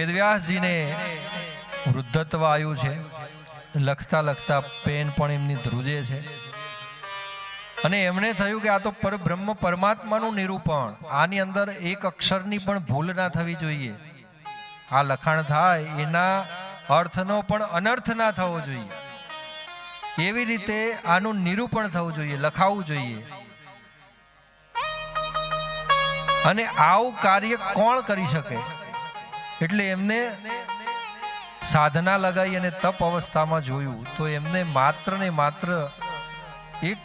વેદવ્યાસજીને વૃદ્ધત્વ આવ્યું છે. લખતા લખતા પેન પણ એમની ધ્રુજે છે. અને એમણે થયું કે આ તો પરબ્રહ્મ પરમાત્માનું નિરૂપણ. આની અંદર એક અક્ષરની પણ ભૂલ ના થવી જોઈએ. આ લખાણ થાય, એના અર્થનો પણ અનર્થ ના થવો જોઈએ. એવી રીતે આનું નિરૂપણ થવું જોઈએ લખાવવું જોઈએ. અને આવું કાર્ય કોણ કરી શકે? એટલે એમને સાધના લગાવી અને તપ અવસ્થામાં જોયું તો એમને માત્ર ને માત્ર એક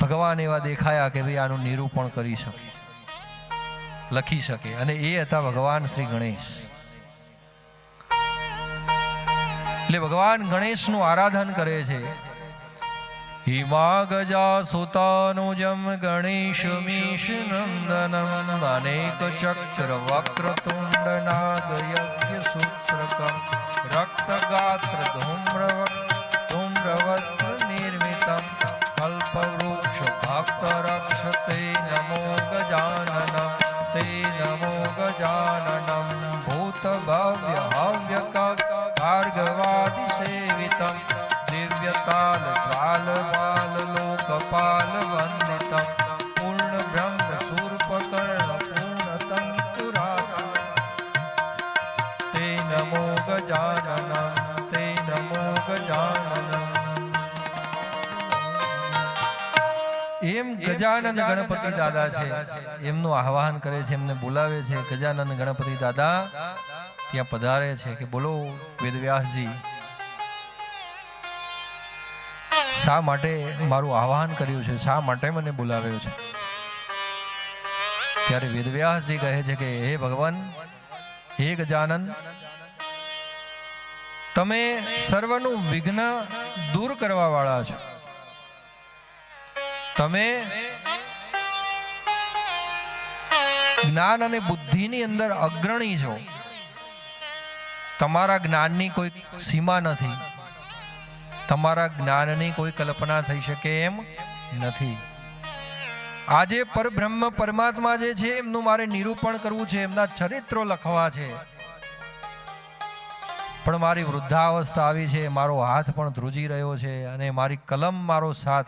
ભગવાન એવા દેખાયા કે ભાઈ આનું નિરૂપણ કરી શકે, લખી શકે અને એ હતા ભગવાન શ્રી ગણેશ. એટલે ભગવાન ગણેશનું આરાધન કરે છે. હિમા ગજા સુતાનુજમ ગણેશ મીશ નંદનમ અનેક ચક્ર વક્ર તુંડ નાગ યજ્ઞ સૂત્રકમ રક્ત ગાત્ર ધૂમ્ર નિર્મિતમ કલ્પવૃક્ષ ભક્ત રક્ષતે નમો ગજાનન તે નમો ગજાનન ભૂત દિવ્યતાલ જ્વાલ બાલ લોકપાલ વંદિતમ પૂર્ણ બ્રહ્મ શૂર્પકર્ણ પૂર્ણતમ પુરા તે નમો ગજાનનમ તે નમો ગજાનનમ એમ ગજાનન ગણપતિ દાદા છે. એમનું આહવાન કરે છે એમને બોલાવે છે. ગજાનન ગણપતિ દાદા ત્યાં પધારે છે કે બોલો વેદવ્યાસજી શા માટે મારું આહ્વાન કર્યું છે? શા માટે મને બોલાવ્યો છે? ત્યારે વેદવ્યાસજી કહે છે કે, હે ભગવાન, હે ગજાનંદ તમે સર્વનું વિઘ્ન દૂર કરવા વાળા છો. તમે જ્ઞાન અને બુદ્ધિની અંદર અગ્રણી છો. તમારા જ્ઞાનની કોઈ સીમા નથી. તમારા જ્ઞાનની કોઈ કલ્પના થઈ શકે એમ નથી. આજે પરબ્રહ્મ પરમાત્મા જે છે, એમનું મારે નિરૂપણ કરવું છે, એમના ચરિત્રો લખવા છે. પણ મારી વૃદ્ધાવસ્થા આવી છે, મારો હાથ પણ ધ્રુજી રહ્યો છે અને મારી કલમ મારો સાથ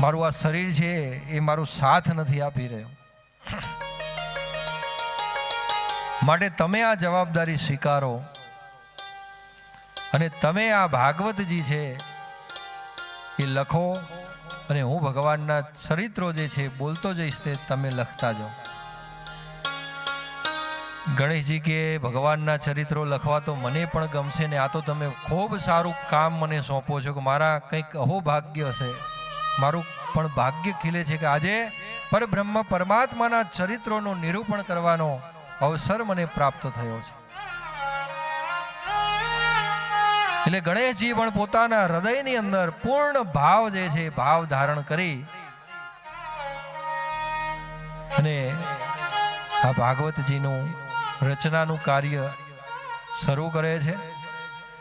મારું આ શરીર છે, એ મારું સાથ નથી આપી રહ્યો. માટે તમે આ જવાબદારી સ્વીકારો. અને તમે આ ભાગવતજી છે, એ લખો અને હું ભગવાનના ચરિત્રો જે છે, બોલતો જઈશ તે તમે લખતા જાઓ. ગણેશજી કે, ભગવાનના ચરિત્રો લખવા તો મને પણ ગમશે ને આ તો તમે ખૂબ સારું કામ મને સોંપો છો કે મારા કંઈક અહો ભાગ્ય હશે. મારું પણ ભાગ્ય ખીલે છે કે આજે પરબ્રહ્મ પરમાત્માના ચરિત્રોનું નિરૂપણ કરવાનો અવસર મને પ્રાપ્ત થયો છે. એટલે ગણેશજી પણ પોતાના હૃદયની અંદર પૂર્ણ ભાવ જે છે, ભાવ ધારણ કરી અને આ ભાગવતજીનું રચનાનું કાર્ય શરૂ કરે છે.